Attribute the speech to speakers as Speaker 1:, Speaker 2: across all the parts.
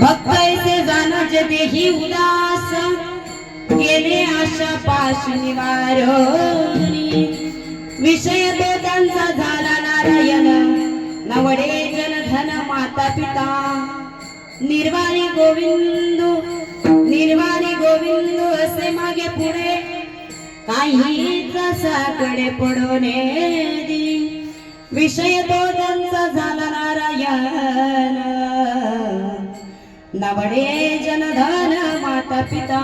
Speaker 1: भक्तायचे जाणचे देही उदास. गेले आशा पाश निवार हो. विषय तो त्यांचा झाला नारायण. नवडे जनधन माता पिता. निर्वाणी गोविंद निर्वाणी गोविंद असे मागे पुढे. काहीच साकडे पडोने विषय तो त्यांचा झाला नवडे जनधन माता पिता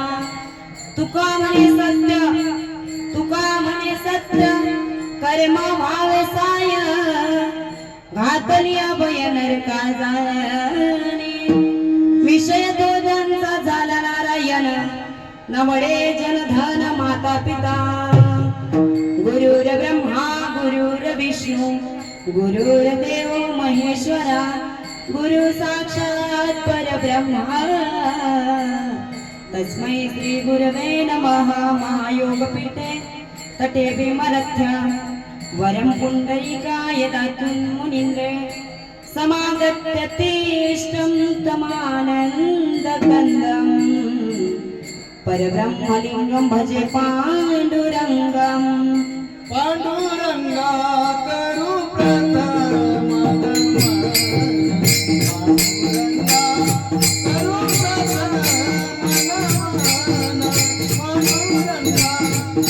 Speaker 1: तुका म्हणे सत्य? तुका म्हणे सत्य? कर्म भाव साय घातली अभय नरका विषय तो झाला नारायण नवडे जनधन माता पिता. गुरुर ब्रह्मा गुरुर विष्णू गुरुर्देव महेश्वरा गुरु साक्षात परब्रह्मा तस्मै श्री गुरवे नमः महायोगपीठे तटे विमलथ्य वरं पुण्डरीकाय दातुं मुनीन्द्रे समागत्य तेष्टं तमानन्दकन्दम् परब्रह्मलिङ्गं भजे पाण्डुरङ्गम्
Speaker 2: पांडुरंगा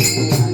Speaker 2: Thank you.